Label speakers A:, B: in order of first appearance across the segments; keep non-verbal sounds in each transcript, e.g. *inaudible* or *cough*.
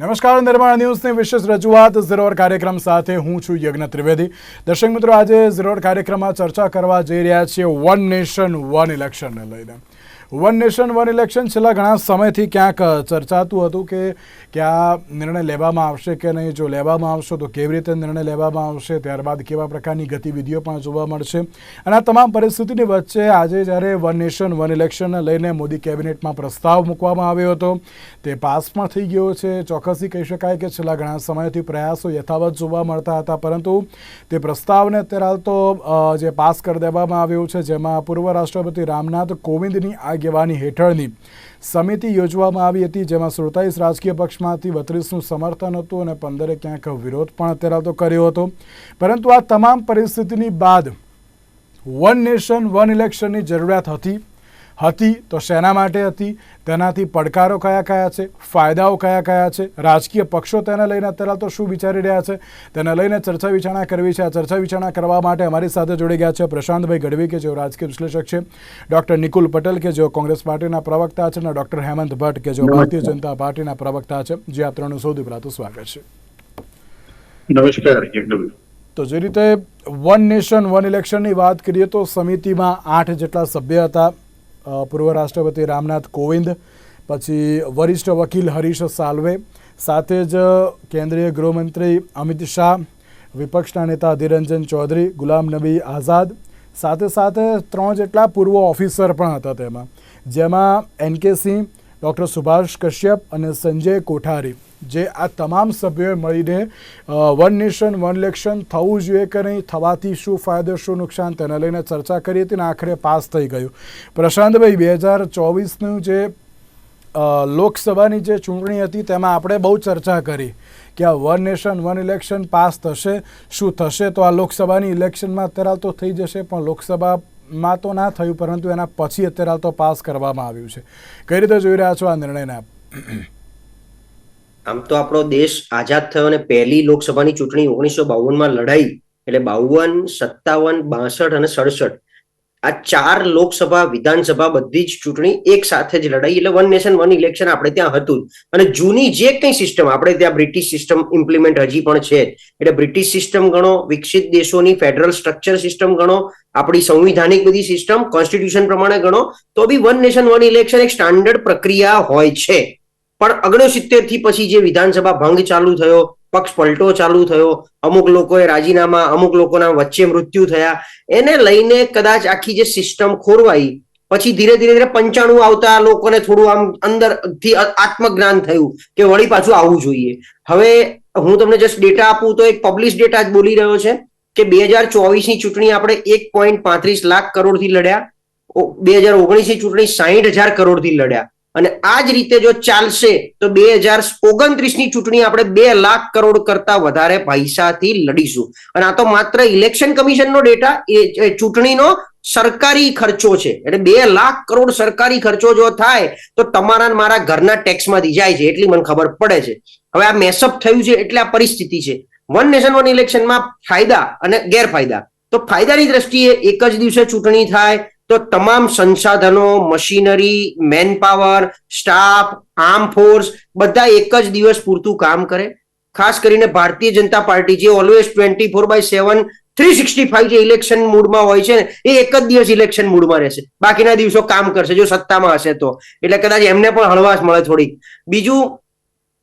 A: નમસ્કાર, નિર્માણ ન્યૂઝની વિશેષ રજૂઆત ઝીરોર કાર્યક્રમ સાથે હું છું યજ્ઞ ત્રિવેદી. દર્શક મિત્રો, આજે ઝીરોર કાર્યક્રમમાં ચર્ચા કરવા જઈ રહ્યા છીએ વન નેશન વન ઇલેક્શનને લઈને. વન નેશન, વન ઇલેક્શન છેલ્લા ઘણા સમયથી ક્યાંક ચર્ચાતું હતું કે ક્યાં નિર્ણય લેવામાં આવશે કે નહીં, જો લેવામાં આવશે તો કેવી રીતે નિર્ણય લેવામાં આવશે, ત્યારબાદ કેવા પ્રકારની ગતિવિધિઓ પણ જોવા મળશે. અને આ તમામ પરિસ્થિતિની વચ્ચે આજે જ્યારે વન નેશન, વન ઇલેક્શનને લઈને મોદી કેબિનેટમાં પ્રસ્તાવ મૂકવામાં આવ્યો હતો, તે પાસ પણ થઈ ગયો છે. ચોક્કસથી કહી શકાય કે છેલ્લા ઘણા સમયથી પ્રયાસો યથાવત જોવા મળતા હતા, પરંતુ તે પ્રસ્તાવને અત્યારે હાલ તો જે પાસ કરી દેવામાં આવ્યો છે, જેમાં પૂર્વ રાષ્ટ્રપતિ રામનાથ કોવિંદની આગેવાની હેઠળની સમિતિ યોજવામાં આવી હતી, જેમાં સુડતાલીસ રાજકીય પક્ષમાંથી બત્રીસનું સમર્થન હતું અને પંદરે ક્યાંક વિરોધ પણ અત્યારે તો કર્યો હતો. પરંતુ આ તમામ પરિસ્થિતિની બાદ વન નેશન, વન ઇલેક્શનની જરૂરિયાત હતી. હતી તો શેના માટે હતી? તેનાથી પડકારો કયા કયા છે? ફાયદાઓ કયા કયા છે? રાજકીય પક્ષો તેને લઈને અત્યારે તો શું વિચારી રહ્યા છે? તેને લઈને ચર્ચા વિચારણા કરવી છે. આ ચર્ચા વિચારણા કરવા માટે અમારી સાથે જોડી ગયા છે પ્રશાંતભાઈ ગઢવી કે જેઓ રાજકીય વિશ્લેષક છે ડૉક્ટર નિકુલ પટેલ કે જેઓ કોંગ્રેસ પાર્ટીના પ્રવક્તા છે અને ડૉક્ટર હેમંત ભટ્ટ કે જેઓ ભારતીય જનતા પાર્ટીના પ્રવક્તા છે. જે આ ત્રણનું સૌથી પહેલાં સ્વાગત છે.
B: નમસ્કાર
A: તો જે રીતે વન નેશન વન ઇલેક્શનની વાત કરીએ તો સમિતિમાં આઠ જેટલા સભ્ય હતા. પૂર્વ રાષ્ટ્રપતિ રામનાથ કોવિંદ, પછી વરિષ્ઠ વકીલ હરીશ સાલ્વે, સાથે જ કેન્દ્રીય ગૃહમંત્રી અમિત શાહ, વિપક્ષના નેતા અધિરંજન ચૌધરી, ગુલામ નબી આઝાદ, સાથે સાથે ત્રણ જેટલા પૂર્વ ઓફિસર પણ હતા તેમાં, જેમાં એન કે સિંહ, ડૉક્ટર સુભાષ કશ્યપ અને સંજય કોઠારી. જે આ તમામ સભ્યોએ મળીને વન નેશન, વન ઇલેક્શન થવું જોઈએ કે નહીં, થવાથી શું ફાયદો, શું નુકસાન તેને લઈને ચર્ચા કરી હતી અને આખરે પાસ થઈ ગયું. પ્રશાંતભાઈ, બે હજાર ચોવીસનું જે લોકસભાની જે ચૂંટણી હતી તેમાં આપણે બહુ ચર્ચા કરી કે આ one nation, one election pass થશે, શું થશે તો આ લોકસભાની ઇલેક્શનમાં અત્યારે તો થઈ જશે, પણ લોકસભામાં તો ના થયું, પરંતુ એના પછી અત્યારે તો પાસ કરવામાં આવ્યું છે. કઈ રીતે જોઈ રહ્યા છો આ નિર્ણયને આપ?
C: આમ તો આપણો દેશ આઝાદ થયો અને પહેલી લોકસભાની ચૂંટણી ઓગણીસો બાવનમાં લડાઈ એટલે બાવન, સત્તાવન, બાસઠ અને સડસઠ. આ ચાર લોકસભા, વિધાનસભા બધી જ ચૂંટણી એક સાથે જ લડાઈ એટલે વન નેશન વન ઇલેક્શન આપણે ત્યાં હતું અને જૂની જે કંઈ સિસ્ટમ આપણે ત્યાં બ્રિટિશ સિસ્ટમ ઇમ્પ્લિમેન્ટ હજી પણ છે એટલે બ્રિટિશ સિસ્ટમ ગણો, વિકસિત દેશોની ફેડરલ સ્ટ્રક્ચર સિસ્ટમ ગણો, આપણી સંવિધાનિક બધી સિસ્ટમ કોન્સ્ટિટ્યુશન પ્રમાણે ગણો, તો બી વન નેશન વન ઇલેક્શન એક સ્ટાન્ડર્ડ પ્રક્રિયા હોય છે. પણ ઓગણસિત્તેરથી પછી જે વિધાનસભા ભંગ ચાલુ થયો, પક્ષ પલટો ચાલુ થયો, અમુક લોકોએ રાજીનામા, અમુક લોકોના વચ્ચે મૃત્યુ થયા, એને લઈને કદાચ આખી જે સિસ્ટમ ખોરવાઈ, પછી ધીરે ધીરે ધીરે પંચાણું આવતા લોકોને થોડું આમ અંદરથી આત્મજ્ઞાન થયું કે વળી પાછું આવવું જોઈએ. હવે હું તમને જસ્ટ ડેટા આપું તો એક પબ્લિશ ડેટા જ બોલી રહ્યો છે કે બે હજાર ચોવીસની ચૂંટણી આપણે એક પોઈન્ટ પાંત્રીસ લાખ કરોડથી લડ્યા બે હજાર ઓગણીસની ચૂંટણી સાહીઠ હજાર કરોડથી લડ્યા. અને આ જ રીતે જો ચાલશે, તો બે હજાર ઓગણત્રીસની ચૂંટણી આપણે બે લાખ કરોડ કરતા વધારે પૈસાથી લડીશું. અને આ તો માત્ર ઇલેક્શન કમિશનનો ડેટા, એ ચૂંટણીનો સરકારી ખર્ચો છે. એટલે બે લાખ કરોડ સરકારી ખર્ચો જો થાય, તો તમારા મારા ઘરના ટેક્સમાંથી જાય છે, એટલી મને ખબર પડે છે. હવે આ મેસઅપ થયું છે, એટલે આ પરિસ્થિતિ છે. વન નેશન, વન ઇલેક્શનમાં ફાયદા અને ગેરફાયદા. તો ફાયદાની દ્રષ્ટિએ એક જ દિવસે ચૂંટણી થાય તો તમામ સંસાધનો, machinery manpower staff arm force બધા એક જ દિવસ પૂરતું કામ કરે. ખાસ કરીને ભારતીય જનતા પાર્ટી જે always twenty four by seven three sixty five જે ઇલેક્શન મૂડમાં હોય છે ને, એ એક જ દિવસ ઇલેક્શન મૂડમાં રહેશે. બાકીના દિવસો કામ કરશે. જો સત્તામાં હશે તો. એટલે કદાચ એમને પણ હળવાશ મળે થોડીક. બીજું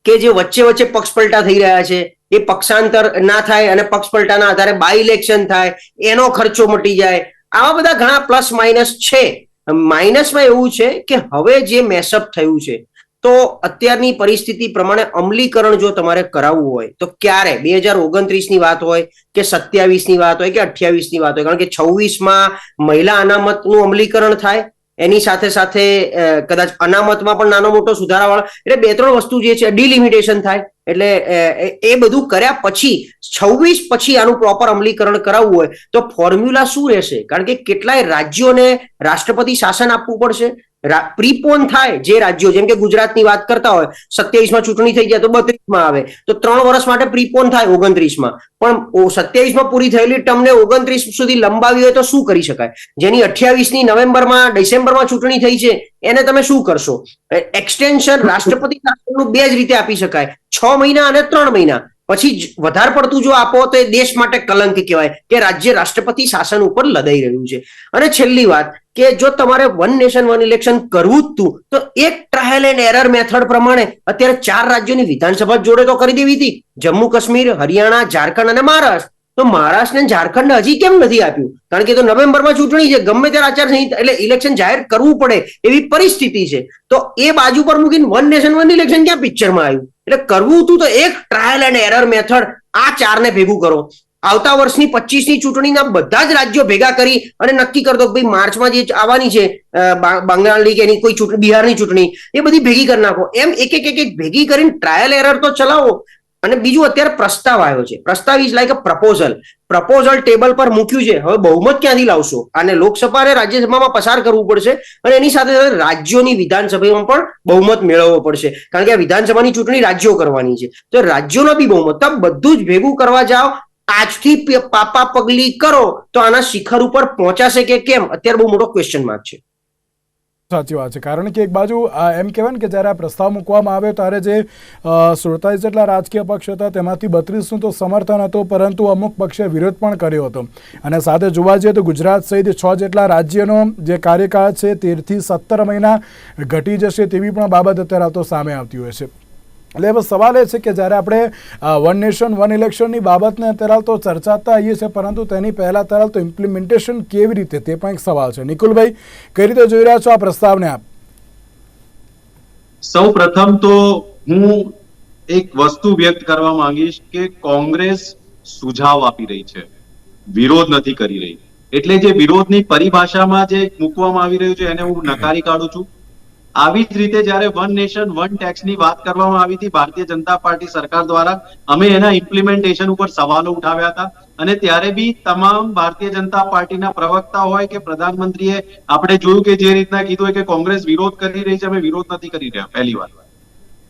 C: કે જે વચ્ચે વચ્ચે પક્ષપલટા થઈ રહ્યા છે, એ પક્ષાંતર ના થાય અને પક્ષપલટાના આધારે બાય ઇલેક્શન થાય, એનો ખર્ચો મટી જાય. આવા બધા ઘણા પ્લસ માઇનસ છે. માઇનસમાં એવું છે કે હવે જે મેસઅપ થયું છે, તો અત્યારની પરિસ્થિતિ પ્રમાણે અમલીકરણ જો તમારે કરાવવું હોય, તો ક્યારે? બે હજાર ઓગણત્રીસની વાત હોય કે સત્યાવીસની વાત હોય કે અઠ્યાવીસની વાત હોય? કારણ કે છવ્વીસમાં મહિલા અનામતનું અમલીકરણ થાય એની સાથે સાથે કદાચ અનામતમાં પણ નાનો મોટો સુધારા વાળો એટલે બે ત્રણ વસ્તુ જે છે ડિલિમિટેશન થાય. એટલે એ બધું કર્યા પછી, છવ્વીસ પછી આનું પ્રોપર અમલીકરણ કરાવવું હોય, તો ફોર્મ્યુલા શું રહેશે? કારણ કે કેટલાય રાજ્યોને રાષ્ટ્રપતિ શાસન આપવું પડશે. પ્રીપોન થાય જે રાજ્યો, જેમ કે ગુજરાતની વાત કરતા હોય, સત્યાવીસમાં ચૂંટણી થઈ જાય તો બત્રીસમાં આવે. તો ત્રણ વર્ષ માટે પ્રીપોન થાય ઓગણત્રીસમાં. પણ સત્યાવીસમાં પૂરી થયેલી ટર્મને ઓગણત્રીસ સુધી લંબાવી હોય તો શું કરી શકાય? જેની અઠ્યાવીસની નવેમ્બરમાં, ડિસેમ્બરમાં ચૂંટણી થઈ છે, એને તમે શું કરશો? એક્સટેન્શન રાષ્ટ્રપતિ શાસનનું બે જ રીતે આપી શકાય. છ મહિના અને ત્રણ મહિના. પછી વધારે પડતું જો આપો તો એ દેશ માટે કલંક કહેવાય કે રાજ્ય રાષ્ટ્રપતિ શાસન ઉપર લદાઈ રહ્યું છે. અને છેલ્લી વાત કે જો તમારે વન નેશન વન ઇલેક્શન કરવું જ તું, તો એક ટ્રાયલ એન્ડ એરર મેથડ પ્રમાણે અત્યારે ચાર રાજ્યોની વિધાનસભા જોડે તો કરી દેવી હતી. જમ્મુ કાશ્મીર હરિયાણા, ઝારખંડ અને મહારાષ્ટ્ર. તો મહારાષ્ટ્ર ને ઝારખંડ હજી કેમ નથી આપ્યું? કારણ કે તો નવેમ્બરમાં ચૂંટણી છે, ગમે ત્યારે આચારસંહિતા એટલે ઇલેક્શન જાહેર કરવું પડે એવી પરિસ્થિતિ છે. તો એ બાજુ પર મૂકીને વન નેશન વન ઇલેક્શન ક્યાં પિક્ચરમાં આવ્યું? એટલે કરવું હતું તો એક ટ્રાયલ એન્ડ એરર મેથડ આ ચારને ભેગું કરો. આવતા વર્ષની પચીસની ચૂંટણીના બધા જ રાજ્યો ભેગા કરી અને નક્કી કરતો ભાઈ માર્ચમાં જે આવવાની છે બંગાળની કે એની કોઈ ચૂંટણી બિહારની ચૂંટણી, એ બધી ભેગી કરી નાખો. એમ એક એક એક ભેગી કરીને ટ્રાયલ એરર તો ચલાવો. અને બીજું અત્યારે પ્રસ્તાવ આવ્યો છે. પ્રસ્તાવ is like a proposal proposal table પર મૂક્યું છે. હવે બહુમત ક્યાંથી લાવશો? આને લોકસભા અને રાજ્યસભામાં પસાર કરવું પડશે અને એની સાથે સાથે રાજ્યોની વિધાનસભામાં પણ બહુમત મેળવવો પડશે. કારણ કે આ વિધાનસભાની ચૂંટણી રાજ્યો કરવાની છે. તો રાજ્યોના બી બહુમત. તમે બધું જ ભેગું કરવા જાઓ. આજથી પાપા પગલી કરો. તો આના શિખર ઉપર પહોંચાશે કે કેમ? અત્યારે બહુ મોટો ક્વેશ્ચન માર્ક છે.
A: સાચી વાત છે. કારણ કે એક બાજુ એમ કહેવાય કે જ્યારે આ પ્રસ્તાવ મૂકવામાં આવ્યો ત્યારે જે સુડતાલીસ જેટલા રાજકીય પક્ષ હતા તેમાંથી બત્રીસનું તો સમર્થન હતું, પરંતુ અમુક પક્ષે વિરોધ પણ કર્યો હતો. અને સાથે જોવા જઈએ તો ગુજરાત સહિત છ જેટલા રાજ્યનો જે કાર્યકાળ છે, તેરથી સત્તર મહિના ઘટી જશે તેવી પણ બાબત અત્યારે તો સામે આવતી હોય છે. એટલે હવે સવાલ એ છે કે જ્યારે આપણે વન નેશન વન ઇલેક્શનની બાબતને અત્યારે તો ચર્ચાતા આવીએ છીએ, પરંતુ તેની પહેલાં અત્યારે તો ઇમ્પ્લિમેન્ટેશન કેવી રીતે તે પણ એક સવાલ છે. નિકુલભાઈ, કઈ રીતે જોઈ રહ્યા છો આ પ્રસ્તાવને આપ?
D: સૌ પ્રથમ તો હું એક વસ્તુ વ્યક્ત કરવા માંગીશ કે કોંગ્રેસ સુઝાવ આપી રહી છે. વિરોધ નથી કરી રહી. એટલે જે વિરોધની પરિભાષામાં જે મૂકવામાં આવી રહ્યું છે, એને હું નકારી કાઢું છું. આવી જ રીતે જ્યારે વન નેશન, વન ટેક્સની વાત કરવામાં આવી હતી, ભારતીય જનતા પાર્ટી સરકાર દ્વારા અમે એના ઇમ્પ્લિમેન્ટેશન ઉપર સવાલો ઉઠાવ્યા હતા. અને ત્યારે બી તમામ ભારતીય જનતા પાર્ટીના પ્રવક્તા હોય કે પ્રધાનમંત્રીએ આપણે જોયું કે જે રીતના કીધું હોય કે કોંગ્રેસ વિરોધ કરી રહી છે, અમે વિરોધ નથી કરી રહ્યા, પહેલી વાર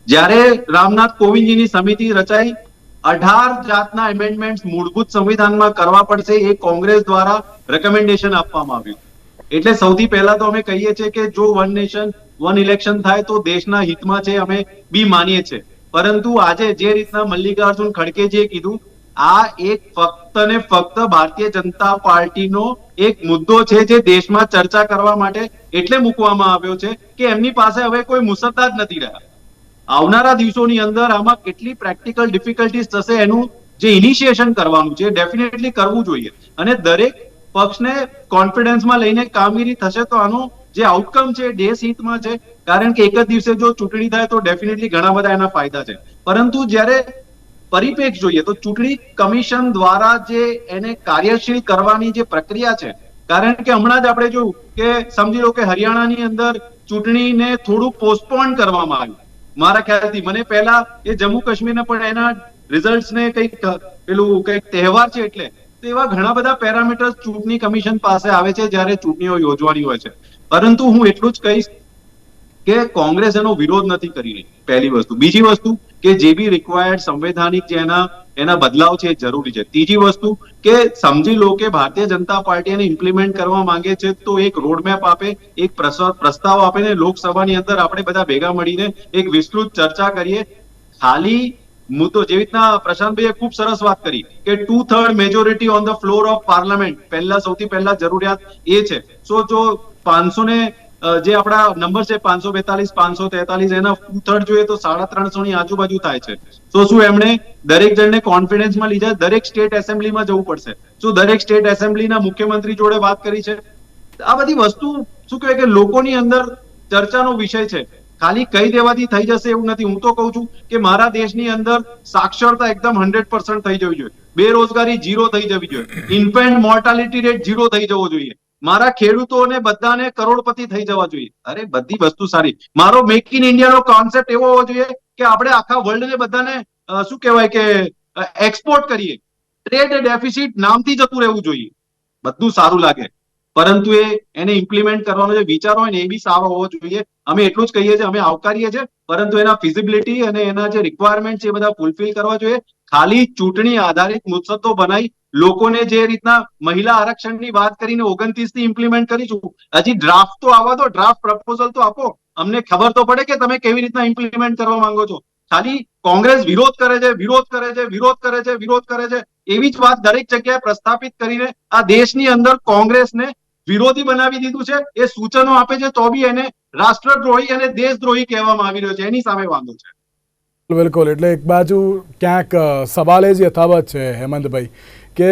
D: જ્યારે રામનાથ કોવિંદજીની સમિતિ રચાઈ, અઢાર જાતના એમેન્ડમેન્ટ મૂળભૂત સંવિધાનમાં કરવા પડશે, એ કોંગ્રેસ દ્વારા રેકમેન્ડેશન આપવામાં આવ્યું. એટલે સૌથી પહેલા તો અમે કહીએ છીએ કે જો વન નેશન વન ઇલેક્શન થાય તો દેશના હિતમાં છે અમે બી માનીએ છીએ પરંતુ આજે જે રીતના મલ્લિકાર્જુન ખડગેજીએ કીધું, આ એક ફક્ત ને ફક્ત ભારતીય જનતા પાર્ટીનો એક મુદ્દો છે જે દેશમાં ચર્ચા કરવા માટે એટલે મૂકવામાં આવ્યો છે કે એમની પાસે હવે કોઈ મુસદ્દા જ નથી રહ્યા. આવનારા દિવસોની અંદર આમાં કેટલી પ્રેક્ટિકલ ડિફિકલ્ટીઝ થશે એનું જે ઇનિશિએશન કરવાનું છે, ડેફિનેટલી કરવું જોઈએ. અને દરેક પક્ષને કોન્ફિડન્સમાં લઈને કામગીરી થશે તો આનો જે આઉટકમ છે દેશ હિતમાં છે. કારણ કે એક જ દિવસે જો ચૂંટણી થાય તો ડેફિનેટલી ઘણા બધા એના ફાયદા છે. પરંતુ જ્યારે પરિપેક્ષ જોઈએ તો ચૂંટણી કમિશન દ્વારા જે એને કાર્યશીલ કરવાની જે પ્રક્રિયા છે, કારણ કે હમણાં જ આપણે જોયું કે સમજી લો કે હરિયાણાની અંદર ચૂંટણીને થોડું પોસ્ટપોન કરવામાં આવ્યું. મારા ખ્યાલથી મને પહેલા એ જમ્મુ કાશ્મીરને પણ એના રિઝલ્ટ ને કંઈક પેલું કંઈક તહેવાર છે એટલે તો એવા ઘણા બધા પેરામીટર્સ ચૂંટણી કમિશન પાસે આવે છે જ્યારે ચૂંટણીઓ યોજવાની હોય છે. પરંતુ હું એટલું જ કહીશ કે કોંગ્રેસ એનો વિરોધ નથી કરી રહી. પહેલી વસ્તુ. બીજી વસ્તુ કે જે બી રિક્વાયર્ડ સંવૈધાનિક જે એના એના બદલાવ છે એ જરૂરી છે. ત્રીજી વસ્તુ કે સમજી લો કે ભારતીય જનતા પાર્ટી એને ઇમ્પ્લિમેન્ટ કરવા માંગે છે તો એક રોડમેપ આપે, એક પ્રસ્તાવ આપે ને લોકસભાની અંદર આપણે બધા ભેગા મળીને એક વિસ્તૃત ચર્ચા કરીએ. ખાલી મુદ્દો જેવી રીતના પ્રશાંતભાઈએ ખૂબ સરસ વાત કરી કે two third majority on the floor of parliament પહેલા સૌથી પહેલા જરૂરિયાત એ છે. સો જો પાંચસો ને જે આપણા નંબર છે, પાંચસો બેતાલીસ, પાંચસો તેતાલીસ, એના થર્ડ જોઈએ તો સાડા ત્રણસો ની આજુબાજુ થાય છે. તો શું એમણે દરેક જણને કોન્ફિડન્સમાં લીધા? દરેક સ્ટેટ એસેમ્બલીમાં જવું પડશે. શું દરેક સ્ટેટ એસેમ્બલીના મુખ્યમંત્રી જોડે વાત કરી છે? આ બધી વસ્તુ શું કહેવાય કે લોકોની અંદર ચર્ચાનો વિષય છે. ખાલી કહી દેવાથી થઈ જશે એવું નથી. હું તો કહું છું કે મારા દેશની અંદર સાક્ષરતા એકદમ હંડ્રેડ પર્સન્ટ થઈ જવી જોઈએ. બેરોજગારી જીરો થઈ જવી જોઈએ. ઇન્ફેન્ટ મોર્ટાલિટી રેટ જીરો થઈ જવો જોઈએ. મારા ખેડૂતોને બધાને કરોડપતિ થઈ જવા જોઈએ. અરે, બધી વસ્તુ સારી. મારો મેક ઇન ઇન્ડિયાનો કોન્સેપ્ટ એવો હોવો જોઈએ કે આપણે આખા વર્લ્ડને બધાને શું કહેવાય કે એક્સપોર્ટ કરીએ. ટ્રેડ ડેફિસિટ નામથી જતું રહેવું જોઈએ. બધું સારું લાગે. પરંતુ એ, એને ઇમ્પ્લિમેન્ટ કરવાનો જે વિચાર હોય ને, એ બી સારો હોવો જોઈએ. અમે એટલું જ કહીએ છીએ, અમે આવકારીએ છીએ. પરંતુ એના ફિઝિબિલિટી અને એના જે રિક્વાયરમેન્ટ છે એ બધા ફૂલફિલ કરવા જોઈએ. ખાલી ચૂંટણી આધારિત મુસદ્દો બનાવી લોકોને જે રીતના મહિલા આરક્ષણની વાત કરીને ઓગણત્રીસથી ઇમ્પ્લિમેન્ટ કરીશું હજી ડ્રાફ્ટ તો આવવા દો ડ્રાફ્ટ પ્રપોઝલ તો આપો. અમને ખબર તો પડે કે તમે કેવી રીતના ઇમ્પ્લિમેન્ટ કરવા માંગો છો. ખાલી કોંગ્રેસ વિરોધ કરે છે, વિરોધ કરે છે, વિરોધ કરે છે, વિરોધ કરે છે, એવી જ વાત દરેક જગ્યાએ પ્રસ્થાપિત કરીને આ દેશની અંદર કોંગ્રેસને વિરોધી બનાવી દીધું છે. એ સૂચનો આપે છે, તો બી એને રાષ્ટ્રદ્રોહી અને દેશદ્રોહી કહેવામાં આવી રહ્યો છે. એની સામે વાંધો છે.
A: બિલકુલ, એટલે એક બાજુ ક્યાંક સવાલ જ યથાવત છે, હેમંતભાઈ. કે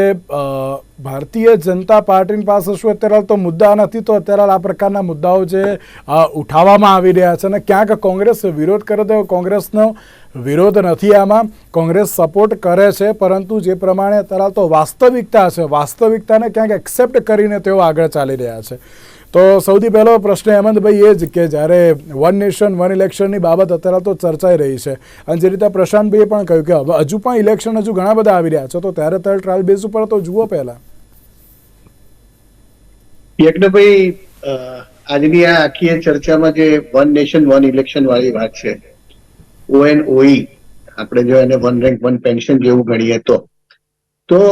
A: ભારતીય જનતા પાર્ટીની પાસે શું અત્યારે તો મુદ્દા નથી, તો અત્યારે આ પ્રકારના મુદ્દાઓ જે ઉઠાવવામાં આવી રહ્યા છે અને ક્યાંક કોંગ્રેસ વિરોધ કરે તો કોંગ્રેસનો વિરોધ નથી આમાં. કોંગ્રેસ સપોર્ટ કરે છે, પરંતુ જે પ્રમાણે અત્યારે તો વાસ્તવિકતા છે, વાસ્તવિકતાને ક્યાંક એક્સેપ્ટ કરીને તેઓ આગળ ચાલી રહ્યા છે. તો સૌથી પહેલો પ્રશ્ન હેમંતભાઈ એ જ કે જ્યારે વન નેશન વન ઇલેક્શનની બાબત અત્યારે તો ચર્ચાઈ રહી છે. અને જે રીતે પ્રશાંતભાઈએ પણ કહ્યું કે હવે હજુ પણ ઇલેક્શન હજુ ઘણા બધા આવી રહ્યા છે, તો ત્યારે ત્યારે ટ્રાયલ બેઝ ઉપર તો જુઓ પહેલા.
B: ભાઈ આજની આ આખી ચર્ચામાં જે વન નેશન વન ઇલેક્શન વાળી વાત છે ઓએનઓઈ આપણે જો એને વન રેન્ક વન પેન્શન જેવું ગણીએ તો તો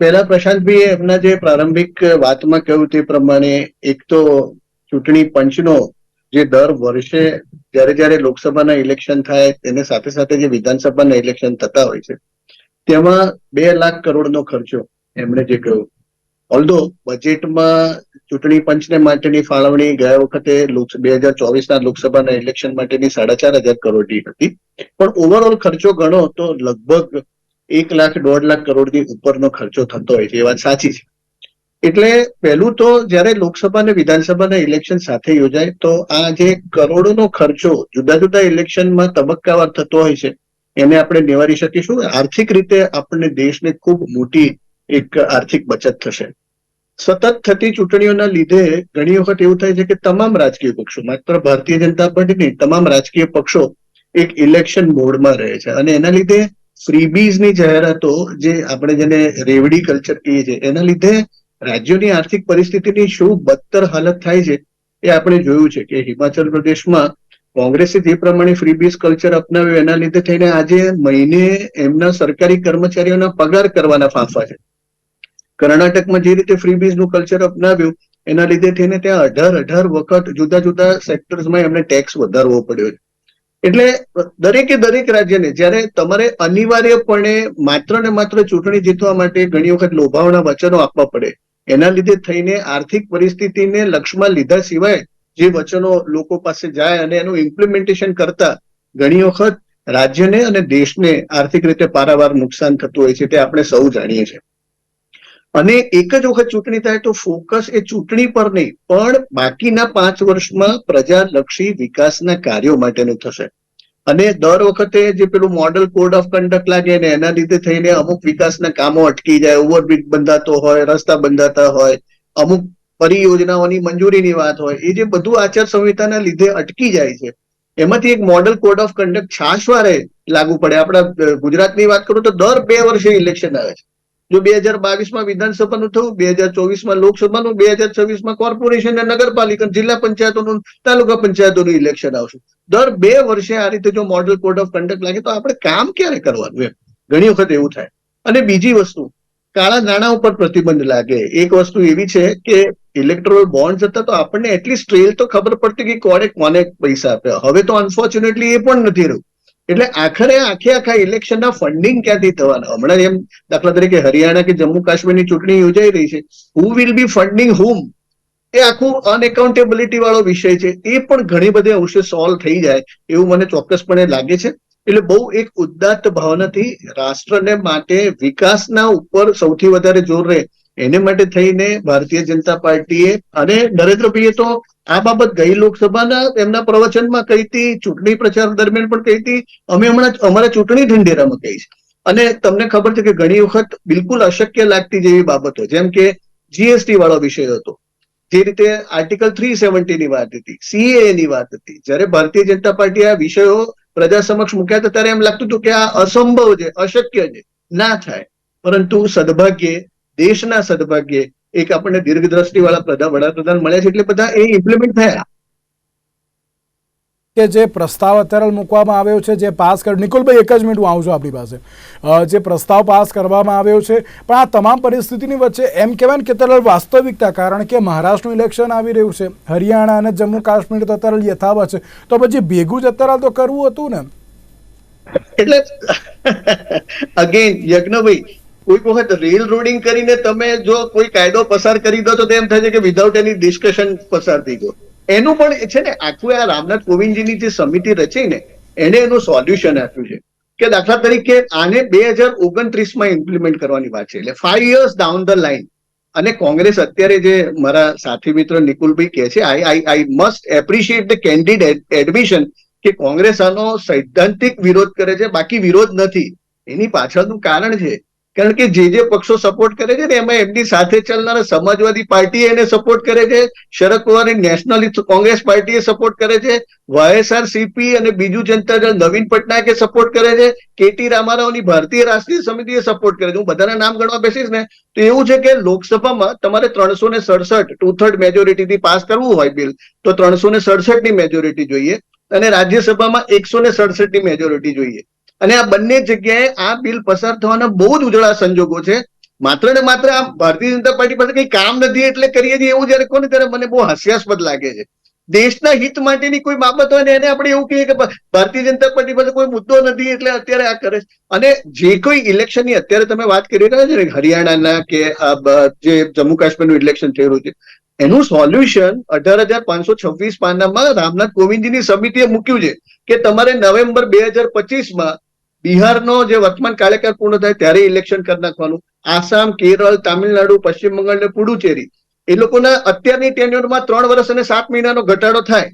B: પહેલા પ્રશાંતભાઈ એમના જે પ્રારંભિક વાતમાં કહ્યું તે પ્રમાણે એક તો ચૂંટણી પંચનો જે દર વર્ષે જ્યારે જ્યારે લોકસભાના ઇલેક્શન થાય તેને સાથે સાથે જે વિધાનસભાના ઇલેક્શન થતા હોય છે, તેમાં બે લાખ કરોડનો ખર્ચો એમણે જે કહ્યું. ઓલ્ધો બજેટમાં ચૂંટણી પંચને માટેની ફાળવણી ગયા વખતે બે હજાર ચોવીસના લોકસભાના ઇલેક્શન માટેની સાડા ચાર હજાર કરોડની હતી. પણ ઓવરઓલ ખર્ચો ગણો તો લગભગ એક લાખ દોઢ લાખ કરોડની ઉપરનો ખર્ચો થતો હોય છે, એ વાત સાચી છે. એટલે પહેલું તો જ્યારે લોકસભા અને વિધાનસભાના ઇલેક્શન સાથે યોજાય, તો આ જે કરોડોનો ખર્ચો જુદા જુદા ઇલેક્શનમાં તબક્કાવાર થતો હોય છે, એને આપણે નિવારી શકીશું. આર્થિક રીતે આપણને દેશને ખૂબ મોટી એક આર્થિક બચત થશે. સતત થતી ચૂંટણીઓના લીધે ઘણી વખત એવું થાય છે કે તમામ રાજકીય પક્ષો, માત્ર ભારતીય જનતા પાર્ટી નહીં તમામ રાજકીય પક્ષો એક ઇલેક્શન મોડમાં રહે છે. અને એના લીધે ફ્રીબીઝની જાહેરાતો જે આપણે જેને રેવડી કલ્ચર કહીએ છીએ, એના લીધે રાજ્યોની આર્થિક પરિસ્થિતિની શું બદતર હાલત થાય છે એ આપણે જોયું છે કે હિમાચલ પ્રદેશમાં કોંગ્રેસે જે પ્રમાણે ફ્રીબીઝ કલ્ચર અપનાવ્યું, એના લીધે થઈને આજે મહિને એમના સરકારી કર્મચારીઓના પગાર કરવાના ફાંફા છે. કર્ણાટકમાં જે રીતે ફ્રીબીઝનું કલ્ચર અપનાવ્યું, એના લીધે થઈને ત્યાં અઢાર અઢાર વખત જુદા જુદા સેક્ટર્સમાં એમને ટેક્સ વધારવો પડ્યો છે. એટલે દરેકે દરેક રાજ્યને, જ્યારે તમારે અનિવાર્યપણે માત્ર ને માત્ર ચૂંટણી જીતવા માટે ઘણી વખત લોભાવના વચનો આપવા પડે. એના લીધે થઈને આર્થિક પરિસ્થિતિને લક્ષમાં લીધા સિવાય જે વચનો લોકો પાસે જાય અને એનું ઇમ્પ્લિમેન્ટેશન કરતા, ઘણી વખત રાજ્યને અને દેશને આર્થિક રીતે પારાવાર નુકસાન થતું હોય છે તે આપણે સૌ જાણીએ છીએ. અને એક જ વખત ચૂંટણી થાય તો ફોકસ એ ચૂંટણી પર નહીં, પણ બાકીના પાંચ વર્ષમાં પ્રજાલક્ષી વિકાસના કાર્યો માટેનું થશે. અને દર વખતે જે પેલું મોડલ કોડ ઓફ કન્ડક્ટ લાગે ને, એના લીધે થઈને અમુક વિકાસના કામો અટકી જાય ઓવરબ્રિજ બંધાતો હોય, રસ્તા બંધાતા હોય, અમુક પરિયોજનાઓની મંજૂરીની વાત હોય, એ જે બધું આચાર સંહિતાના લીધે અટકી જાય છે. એમાંથી એક મોડલ કોડ ઓફ કન્ડક્ટ છાશવારે લાગુ પડે. આપણા ગુજરાતની વાત કરું તો દર બે વર્ષે ઇલેક્શન આવે છે. જો બે હજાર બાવીસમાં વિધાનસભાનું થયું, બે હજાર ચોવીસમાં લોકસભાનું, બે હજાર છવ્વીસમાં કોર્પોરેશન અને નગરપાલિકા જિલ્લા પંચાયતોનું, તાલુકા પંચાયતોનું ઇલેક્શન આવશે. દર બે વર્ષે આ રીતે જો મોડલ કોડ ઓફ કન્ડક્ટ લાગે, તો આપણે કામ ક્યારે કરવાનું એમ? ઘણી વખત એવું થાય. અને બીજી વસ્તુ, કાળા નાણાં ઉપર પ્રતિબંધ લાગે. એક વસ્તુ એવી છે કે ઇલેક્ટ્રોલ બોન્ડ હતા, તો આપણને એટલીસ્ટ ટ્રેલ તો ખબર પડતી કે કોને કોને પૈસા આપ્યા. હવે તો અનફોર્ચ્યુનેટલી એ પણ નથી રહ્યું. એટલે આખરે આખે આખા ઇલેક્શનના ફંડિંગ ક્યાંથી થવાના? હમણાં એમ દાખલા તરીકે હરિયાણા કે જમ્મુ કાશ્મીરની ચૂંટણી યોજાઈ રહી છે. હુ વિલ બી ફંડિંગ હુમ એ આખું અનએકાઉન્ટેબિલિટી વાળો વિષય છે. એ પણ ઘણી બધી અંશે સોલ્વ થઈ જાય એવું મને ચોક્કસપણે લાગે છે. એટલે બહુ એક ઉદાત્ત ભાવનાથી રાષ્ટ્રને માટે વિકાસના ઉપર સૌથી વધારે જોર રહે એને માટે થઈને ભારતીય જનતા પાર્ટીએ અને નરેન્દ્રભાઈએ તો આ બાબત ગઈ લોકસભાના એમના પ્રવચનમાં કહી હતી, ચૂંટણી પ્રચાર દરમિયાન પણ કહી હતી. અમે હમણાં અમારા ચૂંટણી ઢંઢેરામાં કહી છે. અને તમને ખબર છે કે ઘણી વખત બિલકુલ અશક્ય લાગતી જેવી બાબતો, જેમ કે જીએસટી વાળો વિષય હતો. જે રીતે આર્ટિકલ થ્રી સેવન્ટી ની વાત હતી સીએ ની વાત હતી. જ્યારે ભારતીય જનતા પાર્ટી આ વિષયો પ્રજા સમક્ષ મૂક્યા હતા, ત્યારે એમ લાગતું હતું કે આ અસંભવ છે, અશક્ય છે. ના થાય. પરંતુ સદભાગ્યે દેશના સદભાગ્યે એક આપણને દીર્ઘદ્રષ્ટિ વાળા પ્રધા વડાપ્રધાન મળ્યા છે એટલે બધા એ ઇમ્પ્લિમેન્ટ થયા.
A: કે જે પ્રસ્તાવ અત્યારે મૂકવામાં આવ્યો છે જે પાસ કર નિકુલભાઈ એક જ મિનિટ હું આવું છું આપણી પાસે. જે પ્રસ્તાવ પાસ કરવામાં આવ્યો છે પણ આ તમામ પરિસ્થિતિની વચ્ચે એમ કહેવાય ને કે અત્યારે વાસ્તવિકતા કારણ કે મહારાષ્ટ્રનું ઇલેક્શન આવી રહ્યું છે હરિયાણા અને જમ્મુ કાશ્મીર તો અત્યારે યથાવત છે. તો પછી ભેગું જ અત્યારે તો કરવું હતું ને?
B: એટલે *laughs* અગેન યજ્ઞભાઈ કોઈક વખત રેલ રોડિંગ કરીને તમે જો કોઈ કાયદો પસાર કરી દો તો તેમ થાય છે કે વિધાઉટ એની ડિસ્કશન પસાર થઈ ગયો. એનું પણ છે ને, આખું આ રામનાથ કોવિંદજીની જે સમિતિ રચી ને, એને એનું સોલ્યુશન આપ્યું છે. કે દાખલા તરીકે આને બે હજાર ઓગણત્રીસમાં ઇમ્પ્લિમેન્ટ કરવાની વાત છે. એટલે five years down the line અને કોંગ્રેસ અત્યારે જે મારા સાથી મિત્ર નિકુલભાઈ કહે છે I I I must appreciate the candid admission કે કોંગ્રેસ આનો સૈદ્ધાંતિક વિરોધ કરે છે. બાકી વિરોધ નથી. એની પાછળનું કારણ છે કારણ કે જે જે પક્ષો સપોર્ટ કરે છે ને, એમાં એમની સાથે ચાલનારા સમાજવાદી પાર્ટી એને સપોર્ટ કરે છે. શરદ પવારની નેશનલિસ્ટ કોંગ્રેસ પાર્ટીએ સપોર્ટ કરે છે. વાયએસઆર સીપી અને બીજુ જનતા દળ નવીન પટનાયકે સપોર્ટ કરે છે. કેટી રામારાવની ભારતીય રાષ્ટ્રીય સમિતિએ સપોર્ટ કરે છે. હું બધાના નામ ગણવા બેસીશ ને, તો એવું છે કે લોકસભામાં તમારે ત્રણસો ને સડસઠ ટુ થર્ડ મેજોરિટીથી પાસ કરવું હોય બિલ, તો ત્રણસો ને સડસઠની મેજોરિટી જોઈએ અને રાજ્યસભામાં એકસો ને સડસઠની મેજોરિટી જોઈએ. અને આ બંને જગ્યાએ આ બિલ પસાર થવાના બહુ જ ઉજળા સંજોગો છે માત્ર ને માત્ર આ ભારતીય જનતા પાર્ટી પાસે કઈ કામ નથી એટલે કરીએ છીએ એવું જયારે કોને ત્યારે મને બહુ હાસ્યાસ્પદ લાગે છે દેશના હિત માટેની કોઈ બાબત હોય ને એને આપણે એવું કહીએ કે ભારતીય જનતા પાર્ટી પાસે કોઈ મુદ્દો નથી એટલે અત્યારે આ કરે છે. અને જે કોઈ ઇલેક્શનની અત્યારે તમે વાત કરી રહ્યા છો ને હરિયાણાના કે જે જમ્મુ કાશ્મીરનું ઇલેક્શન થઈ રહ્યું છે, એનું સોલ્યુશન અઢાર હજાર પાંચસો છવ્વીસ પાનામાં રામનાથ કોવિંદજીની સમિતિએ મૂક્યું છે કે તમારે નવેમ્બર બે હજાર પચીસમાં બિહારનો જે વર્તમાન કાર્યકાળ પૂર્ણ થાય ત્યારે ઇલેક્શન કરી નાખવાનું. આસામ, કેરળ, તામિલનાડુ, પશ્ચિમ બંગાળ ને પુડુચેરી. એ લોકોના અત્યારની ટેન્યુરમાં ત્રણ વર્ષ અને સાત મહિનાનો ઘટાડો થાય.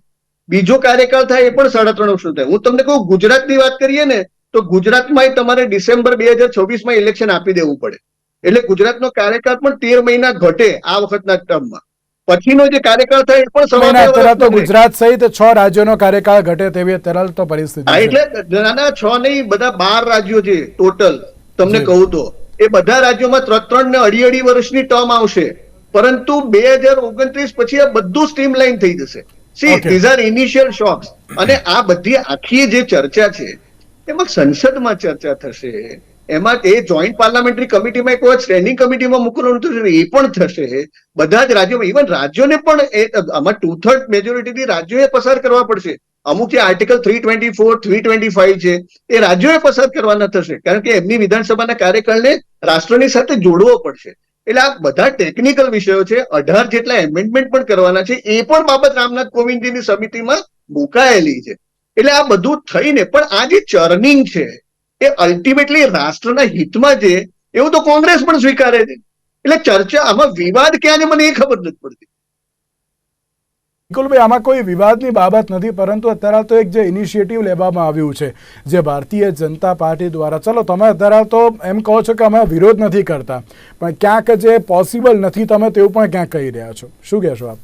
B: બીજો કાર્યકાળ થાય એ પણ સાડા ત્રણ વર્ષનો થાય. હું તમને કહું, ગુજરાતની વાત કરીએ ને, તો ગુજરાતમાં તમારે ડિસેમ્બર બે હજાર છવ્વીસમાં ઇલેક્શન આપી દેવું પડે. એટલે ગુજરાતનો કાર્યકાળ પણ તેર મહિના ઘટે આ વખતના ટર્મમાં પછીનો જે કાર્યકાળ થાય એ પણ સવા
A: અત્યારે તો ગુજરાત સહિત છ રાજ્યોનો કાર્યકાળ ઘટે તેવી અત્યારે તો પરિસ્થિતિ
B: એટલે નાના છ નહીં બધા બાર રાજ્યો છે ટોટલ તમને કહું તો. એ બધા રાજ્યોમાં ત્રણ ત્રણ ને અઢી અઢી વર્ષની ટર્મ આવશે. પરંતુ બે હજાર ઓગણત્રીસ પછી આ બધું સ્ટ્રીમલાઈન થઈ જશે. See these are initial shocks અને આ બધી આખી જે ચર્ચા છે એમાં સંસદમાં ચર્ચા થશે. એમાં એ જોઈન્ટ પાર્લામેન્ટરી કમિટીમાં વખત સ્ટેન્ડિંગ કમિટીમાં મૂકવાનું થશે એ પણ થશે. બધા જ રાજ્યોમાં ઇવન રાજ્યોને પણ આમાં ટુ થર્ડ મેજોરિટીથી રાજ્યોએ પસાર કરવા પડશે. અમુક જે article three twenty four three twenty five છે, એ રાજ્યોએ પસાર કરવાના થશે. કારણ કે એમની વિધાનસભાના કાર્યકાળને રાષ્ટ્રની સાથે જોડવો પડશે. એટલે આ બધા ટેકનિકલ વિષયો છે, અઢાર જેટલા એમેન્ડમેન્ટ પણ કરવાના છે, એ પણ બાબત રામનાથ કોવિંદજીની સમિતિમાં મુકાયેલી છે. એટલે આ બધું થઈને પણ આ જે ચર્નિંગ છે એ અલ્ટિમેટલી રાષ્ટ્રના હિતમાં છે એવું તો કોંગ્રેસ પણ સ્વીકારે છે. એટલે ચર્ચા આમાં વિવાદ ક્યાં છે મને એ ખબર નથી પડતી.
A: નિકુલભાઈ આમાં કોઈ વિવાદની બાબત નથી પરંતુ અત્યારે તો એક જે ઇનિશિયેટિવ લેવામાં આવ્યું છે જે ભારતીય જનતા પાર્ટી દ્વારા. ચલો તમે અત્યારે તો એમ કહો છો કે અમે વિરોધ નથી કરતા પણ ક્યાંક જે પોસિબલ નથી તમે તેવું પણ ક્યાંક કહી રહ્યા છો. શું કહેશો આપ?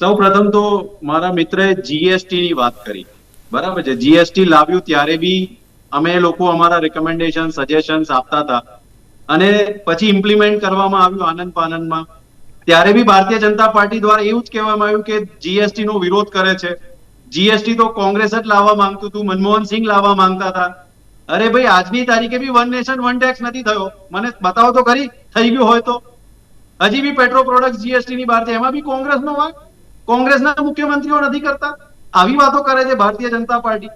D: સૌ પ્રથમ તો મારા મિત્રે જીએસટી ની વાત કરી. બરાબર છે. જીએસટી લાવ્યું ત્યારે બી અમે લોકો અમારા રેકમેન્ડેશન સજેશન્સ આપતા હતા. અને પછી ઇમ્પ્લિમેન્ટ કરવામાં આવ્યું આનંદ પાનંદમાં ત્યારે બી ભારતીય જનતા પાર્ટી દ્વારા એવું જ કહેવામાં આવ્યું કે જીએસટી નો વિરોધ કરે છે. જીએસટી તો કોંગ્રેસ જ લાવવા માંગતું હતું, મનમોહન સિંહ લાવવા માંગતા હતા. અરે ભાઈ, આજની તારીખે બી વન નેશન વન ટેક્સ નથી થયો. મને બતાવો તો ખરી, થઈ ગયું હોય તો. હજી બી પેટ્રોલ પ્રોડક્ટ જીએસટી ની બહાર છે. એમાં બી કોંગ્રેસનો વાંક? કોંગ્રેસના મુખ્યમંત્રીઓ નથી કરતા? આવી વાતો કરે છે ભારતીય જનતા પાર્ટી.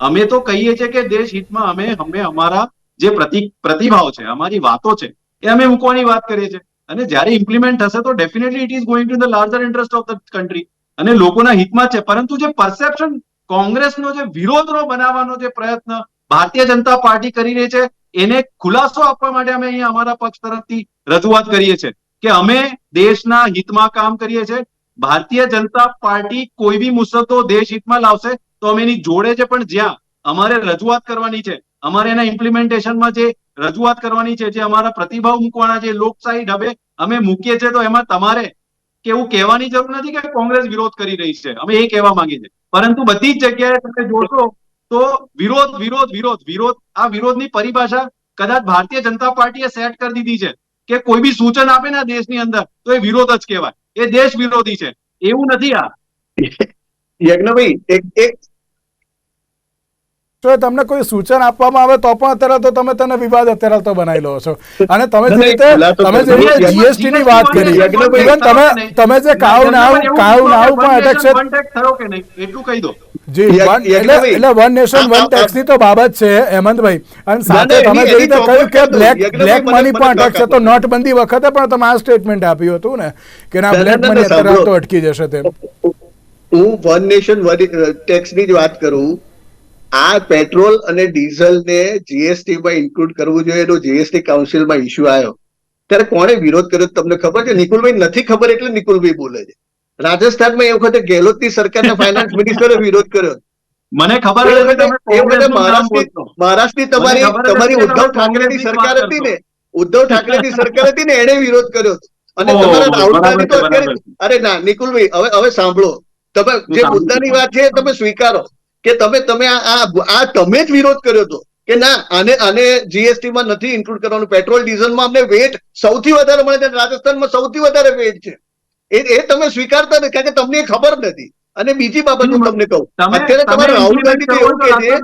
D: અમે તો કહીએ છીએ કે દેશ હિતમાં અમે અમે અમારા જે પ્રતિ, પ્રતિભાવ છે, અમારી વાતો છે, એ અમે મૂકવાની વાત કરીએ છીએ. અને જ્યારે ઇમ્પ્લિમેન્ટ થશે તો definitely it is going to the larger interest of the country અને લોકોના હિતમાં છે, પરંતુ જે પરસેપ્શન કોંગ્રેસનો જે વિરોધનો બનાવવાનો જે પ્રયત્ન ભારતીય જનતા પાર્ટી કરી રહી છે, એને ખુલાસો આપવા માટે અમે અહીંયા અમારા પક્ષ તરફથી રજૂઆત કરીએ છીએ કે અમે દેશના હિતમાં કામ કરીએ છીએ. ભારતીય જનતા પાર્ટી કોઈ બી મુસદ્દો દેશ હિતમાં લાવશે તો અમે એની જોડે છે, પણ જ્યાં અમારે રજૂઆત કરવાની છે, અમારે એના ઇમ્પ્લિમેન્ટેશનમાં જે રજૂઆત કરવાની છે, જે અમારા પ્રતિભાવ મૂકવાના છે લોકશાહી ઢબે અમે મૂકીએ છીએ, તો એમાં તમારે કે એવું કહેવાની જરૂર નથી કે કોંગ્રેસ વિરોધ કરી રહી છે, અમે એ કહેવા માંગીએ છીએ. પરંતુ બધી જ જગ્યાએ તમે જોશો, તો વિરોધ વિરોધ વિરોધ વિરોધ, આ વિરોધની પરિભાષા કદાચ ભારતીય જનતા પાર્ટીએ સેટ કરી દીધી છે, કે કોઈ બી સૂચન આપે ને દેશની અંદર, તો એ વિરોધ જ કહેવાય. એ દેશ વિરોધી છે. એવું નથી આ.
B: યજ્ઞભાઈ એક એક.
A: જો તમને કોઈ સૂચન આપવામાં આવે તો પણ અત્યારે તો તમે તેને વિવાદ અત્યારે તો બનાવી લો છો. અને તમે જે રીતે તમે જે રીતે જીએસટી ની વાત કરી.
B: યજ્ઞભાઈ,
A: તમે તમે જે કાવ નાવ કાવ નાવ પણ અટક છે
D: થયો કે નહીં? એટલું કહી દો.
A: જી વન- એટલે એટલે વન નેશન વન ટેક્સની તો બાબત છે હેમંતભાઈ. અને સાથે તમે જે રીતે કહ્યું કે બ્લેક બ્લેક
B: મની
A: પણ અટક છે
B: તો
A: નોટબંધી વખતે પણ તમે આ સ્ટેટમેન્ટ આપ્યું હતું ને કે ના બ્લેક મની અત્યારે તો અટકી જશે તેમ.
B: હું વન નેશન વન ટેક્સની જ વાત કરું આ પેટ્રોલ અને ડીઝલ ને જીએસટી માં ઇન્ક્લુડ કરવું જોઈએ એનો જીએસટી કાઉન્સિલમાં ઇસ્યુ આવ્યો. ત્યારે કોણે વિરોધ કર્યો તમને ખબર છે નિકુલભાઈ નથી ખબર એટલે નિકુલભાઈ બોલે છે. રાજસ્થાનમાં એ વખતે ગેહલોતની સરકારના ફાઇનાન્સ મિનિસ્ટરે વિરોધ કર્યો.
D: મને ખબર
B: એ વખતે મહારાષ્ટ્રની તમારી તમારી ઉદ્ધવ
D: ઠાકરે
B: ઠાકરેની સરકાર હતી ને ઉદ્ધવ ઠાકરેની સરકાર હતી ને એણે વિરોધ કર્યો. અને તમારા રાહુલ ગાંધી તો અત્યારે અરે ના નિકુલભાઈ હવે હવે સાંભળો. તમે જે મુદ્દાની વાત છે તમે સ્વીકારો. કે તમે તમે આ આ- તમે જ વિરોધ કર્યો હતો. કે ના આને આને જીએસટી માં નથી ઇન્ક્લુડ કરવાનું. પેટ્રોલ ડીઝલમાં અમને વેટ સૌથી વધારે મળે છે. રાજસ્થાનમાં સૌથી વધારે વેટ છે. એ એ તમે સ્વીકારતા નથી. કારણ કે તમને ખબર નથી. અને બીજી બાબત હું તમને કહું. અત્યારે તમારે રાહુલ ગાંધી તો એવું કહે છે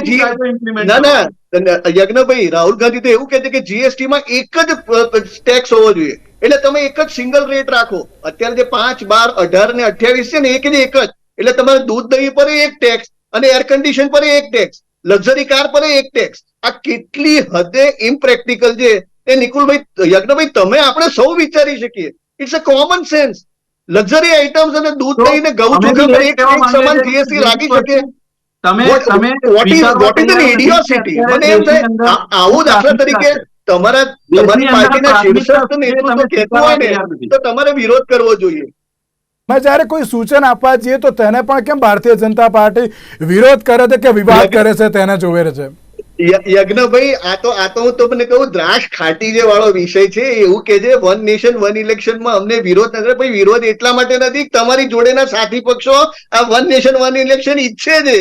B: કે ના. ના યજ્ઞભાઈ રાહુલ ગાંધી તો એવું કહે છે કે જીએસટી માં એક જ ટેક્સ હોવો જોઈએ. એટલે તમે એક જ સિંગલ રેટ રાખો. અત્યારે જે પાંચ બાર અઢાર ને અઠ્યાવીસ છે ને એક જ એક જ. એટલે તમારે દૂધ દહીં પર એક ટેક્સ અને એર કન્ડિશન પર એક ટેક્સ લક્ઝરી કાર પર એક ટેક્સ આ કેટલી હદે ઇમ્પ્રેક્ટિકલ છે. એ નિકુલભાઈ યજ્ઞભાઈ તમે આપણે સૌ વિચારી શકીએ. It's a common sense luxury items અને દૂધ દહીં ને ચોખા પર એક સમાન જીએસટી લાગી શકે.
D: તમે તમે
B: વોટ
D: ઇઝ વોટ
B: ઇઝ?
D: કે અત્યારે
B: મને એમ થાય આવું દાખલા તરીકે તમારા તમારી પાર્ટીના શીર્ષસ્થ નેતૃત્વ કહેતું હોય ને તો તમારે વિરોધ કરવો જોઈએ.
A: મેં જ્યારે કોઈ સૂચન આપવા જઈએ તો તેને પણ કેમ ભારતીય જનતા પાર્ટી વિરોધ કરે છે કે વિવાદ કરે છે તેને જોવે છે?
B: યજ્ઞભાઈ આ તો આ તો હું તમને કહું દ્રાક્ષ ખાટી જે વાળો વિષય છે એવું કે છે વન નેશન વન ઇલેક્શનમાં અમને વિરોધ નથી. ભાઈ વિરોધ એટલા માટે નથી તમારી જોડેના સાથી પક્ષો આ વન નેશન વન ઇલેક્શન ઈચ્છે છે.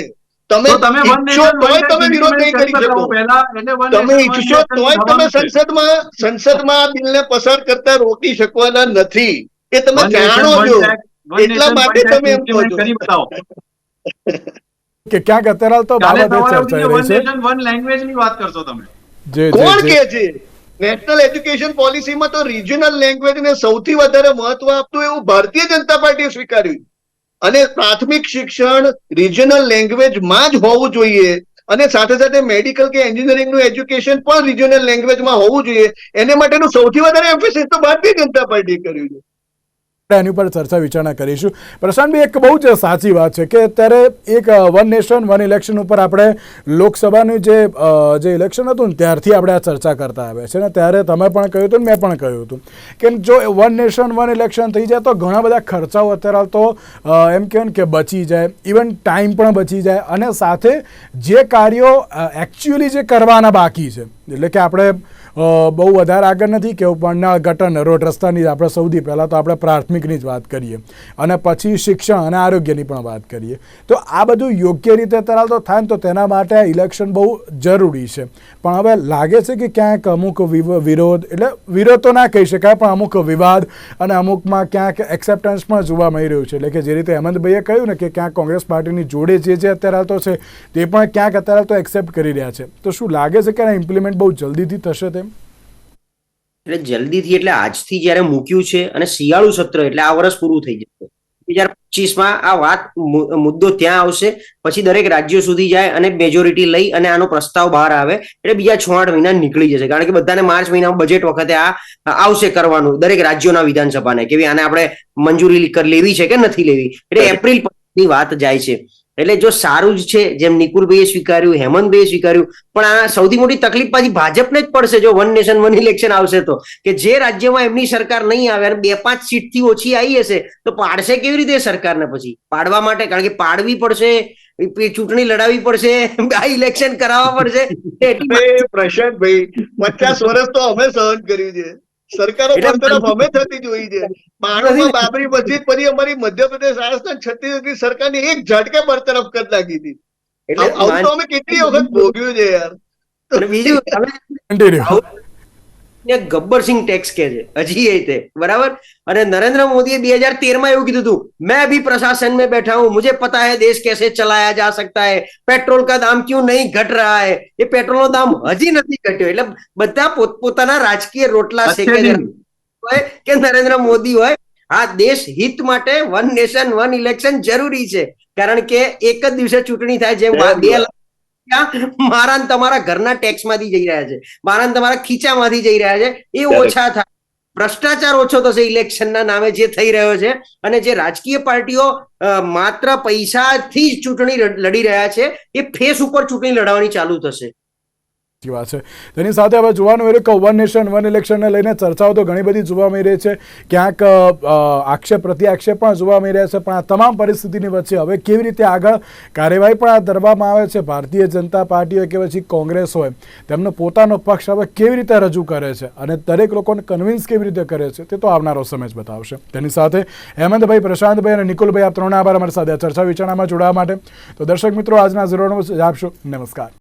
B: તમે
D: તમે
B: ઈચ્છો તોય તમે વિરોધ નહીં કરી શકો.
D: પહેલા,
B: તમે ઈચ્છો તોય તમે સંસદમાં સંસદમાં આ બિલને પસાર કરતા રોકી શકવાના નથી. એ તમે જાણો છો. એટલા માટે તમે એમ કહો છો.
A: કે ક્યાંક અત્યારે તો બાબત
D: one
A: રહી છે.
D: વન one ની વાત કરશો તમે.
A: જે
B: કોણ કે છે? નેશનલ એજ્યુકેશન પોલિસીમાં તો રિજનલ લેંગ્વેજ ને સૌથી વધારે મહત્વ આપતું એવું ભારતીય જનતા પાર્ટીએ સ્વીકાર્યું અને પ્રાથમિક શિક્ષણ રિજનલ લેંગ્વેજમાં જ હોવું જોઈએ. અને સાથે સાથે મેડિકલ કે એન્જિનિયરિંગનું એજ્યુકેશન પણ રિજનલ લેંગ્વેજમાં હોવું જોઈએ. એને માટેનું સૌથી વધારે એમ્ફેસિસ તો ભારતીય જનતા પાર્ટીએ કર્યું છે.
A: એની ઉપર ચર્ચા વિચારણા કરીશું. પ્રશાંતભાઈ એક બહુ જ સાચી વાત છે કે અત્યારે એક વન નેશન વન ઇલેક્શન ઉપર આપણે લોકસભાનું જે જે ઇલેક્શન હતું ને, ત્યારથી આપણે આ ચર્ચા કરતા આવ્યા છે. ને ત્યારે તમે પણ કહ્યું હતું ને, મેં પણ કહ્યું હતું કે જો વન નેશન વન ઇલેક્શન થઈ જાય તો ઘણા બધા ખર્ચાઓ અત્યારે તો એમ કહેવાય કે બચી જાય. ઇવન ટાઈમ પણ બચી જાય. અને સાથે જે કાર્યો એકચ્યુઅલી જે કરવાના બાકી છે, એટલે કે આપણે બહુ વધારે આગળ નથી કેવું પણ નળ ગટર રોડ રસ્તાની આપણે સૌથી પહેલાં તો આપણે પ્રાથમિકની જ વાત કરીએ. અને પછી શિક્ષણ અને આરોગ્યની પણ વાત કરીએ. તો આ બધું યોગ્ય રીતે અત્યારે તો થાય ને તો તેના માટે ઇલેક્શન બહુ જરૂરી છે. પણ હવે લાગે છે કે ક્યાંક અમુક વિરોધ, એટલે વિરોધ તો ના કહી શકાય, પણ અમુક વિવાદ અને અમુકમાં ક્યાંક એક્સેપ્ટન્સ પણ જોવા મળી રહ્યું છે. એટલે કે જે રીતે હેમંતભાઈએ કહ્યું ને કે ક્યાંક કોંગ્રેસ પાર્ટીની જોડે જે જે અત્યારે હાલતો છે, તે પણ ક્યાંક અત્યારે તો એક્સેપ્ટ કરી રહ્યા છે. તો શું લાગે છે કે આ ઇમ્પ્લિમેન્ટ બહુ જલ્દીથી થશે તેમ?
C: એટલે જલ્દીથી એટલે આજથી જ્યારે મૂક્યું છે અને શિયાળુ સત્ર એટલે આ વર્ષ પૂરું થઈ જશે. બે હજાર પચીસમાં આ વાત મુદ્દો ત્યાં આવશે પછી દરેક રાજ્યો સુધી જાય અને મેજોરિટી લઈ અને આનો પ્રસ્તાવ બહાર આવે એટલે બીજા છ આઠ મહિના નીકળી જશે. કારણ કે બધાને માર્ચ મહિનામાં બજેટ વખતે આ આવશે કરવાનું દરેક રાજ્યોના વિધાનસભાને કે આને આપણે મંજૂરી લેવી છે કે નથી લેવી? એટલે એપ્રિલની વાત જાય છે. એટલે જો સારું જ છે, જેમ નિકુલભાઈએ સ્વીકાર્યું, હેમંતભાઈએ સ્વીકાર્યું, પણ આ સૌથી મોટી તકલીફ પાછી ભાજપને જ પડશે જો વન નેશન, વન ઇલેક્શન આવશે તો. કે જે રાજ્યમાં એમની સરકાર નહીં આવે અને બે પાંચ સીટથી ઓછી આવી હશે, તો પાડશે કેવી રીતે સરકારને પછી? પાડવા માટે, કારણ કે પાડવી પડશે ચૂંટણી લડાવવી પડશે, આ ઇલેક્શન કરાવવા પડશે.
B: પ્રશાંતભાઈ, પચાસ વર્ષ તો અમે સહન કર્યું છે. સરકારો તરફ અમે થતી જોઈ છે. બાણુમાં બાબરી મસ્જિદ પછી અમારી મધ્યપ્રદેશ રાજસ્થાન છત્તીસગઢ સરકારની એક ઝટકે બરતરફ કરી નાખી હતી.
C: એટલે
B: આવું તો અમે કેટલી વખત ભોગ્યું છે યાર.
C: બીજું ને ગબ્બરસિંહ ટેક્સ કે છે. હજી એ તે. બરાબર? અને નરેન્દ્ર મોદીએ બે હજાર તેરમાં એવું કીધું હતું મેં ભી પ્રશાસન મેં બેઠા હું. મુજે પતા હે દેશ કેસે ચલાયા જા સકતા હે. પેટ્રોલ કા દામ ક્યું નહીં ઘટ રહા હે? એ પેટ્રોલ નો દામ હજી નથી ઘટ્યો. એટલે બધા પોતપોતાના રાજકીય રોટલા શેકે હોય કે નરેન્દ્ર મોદી હોય આ દેશ હિત માટે વન નેશન વન ઇલેક્શન જરૂરી છે. કારણ કે એક જ દિવસે ચૂંટણી થાય જેમ બે રૂપિયા મારા તમારા ઘરના ટેક્સમાંથી જઈ રહ્યા છે. મારા તમારા ખીચામાંથી જઈ રહ્યા છે. એ ઓછા થાય. ભ્રષ્ટાચાર ઓછો થશે ઇલેક્શનના નામે જે થઈ રહ્યો છે અને જે રાજકીય પાર્ટીઓ માત્ર પૈસાથી જ ચૂંટણી લડી રહ્યા છે એ ફેસ ઉપર ચૂંટણી લડવાની ચાલુ થશે.
A: છે. તેની સાથે હવે જોવાનું રહ્યું કે વન નેશન, વન ઇલેક્શનને લઈને ચર્ચાઓ તો ઘણી બધી જોવા મળી રહી છે. ક્યાંક આક્ષેપ પ્રતિ આક્ષેપ પણ જોવા મળી રહ્યા છે, પણ આ તમામ પરિસ્થિતિની વચ્ચે હવે કેવી રીતે આગળ કાર્યવાહી પણ આ ધરવામાં આવે છે? ભારતીય જનતા પાર્ટી હોય કે પછી કોંગ્રેસ હોય, તેમનો પોતાનો પક્ષ હવે કેવી રીતે રજૂ કરે છે? અને દરેક લોકોને કન્વિન્સ કેવી રીતે કરે છે? તે તો આવનારો સમય જ બતાવશે. તેની સાથે હેમંતભાઈ, પ્રશાંતભાઈ અને નિકુલભાઈ, આપ ત્રણ આભાર અમારી સાથે ચર્ચા વિચારણામાં જોડાવા માટે. તો દર્શક મિત્રો, આજના ઝીરોનો આપશો નમસ્કાર.